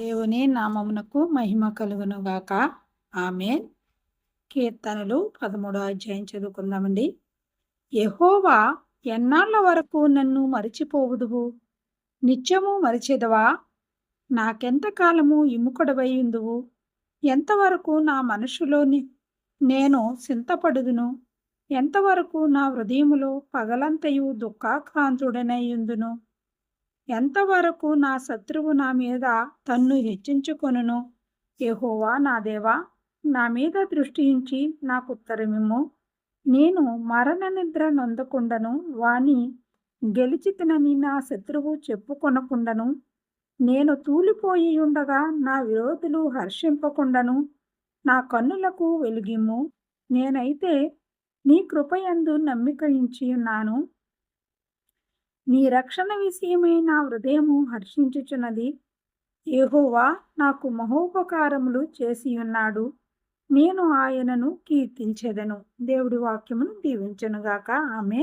దేవుని నామమునకు మహిమ కలుగునుగాక. ఆమె కీర్తనలు పదమూడో అధ్యాయం చదువుకుందామండి. యహోవా ఎన్నాళ్ళ వరకు నన్ను మరిచిపోవుదువు? నిత్యము మరిచెదవా? నాకెంతకాలము ఇముకుడవై ఎంతవరకు నా మనసులోని నేను చింతపడుదును? ఎంతవరకు నా హృదయములో పగలంతయు దుఃఖాక్రాంతుడనయ్యుందును ఎంతవరకు నా శత్రువు నా మీద తన్ను హెచ్చించుకొనును? యహోవా నా దేవా నా మీద దృష్టించి నాకు ఉత్తరమిమ్ము. నేను మరణ నిద్ర నొందకుండను వాని గెలిచితినని నా శత్రువు చెప్పుకొనకుండను. నేను తూలిపోయి ఉండగా నా విరోధులు హర్షింపకుండను. నా కన్నులకు వెలిగిమ్ము. నేనైతే నీ కృపయందు నమ్మిక ఇచ్చి ఉన్నాను నీ రక్షణ విషయమై నా హృదయము హర్షించుచున్నది. ఏహోవా నాకు మహోపకారములు చేసి ఉన్నాడు నేను ఆయనను కీర్తించెదను. దేవుడి వాక్యమును దీవించనుగాక. ఆమె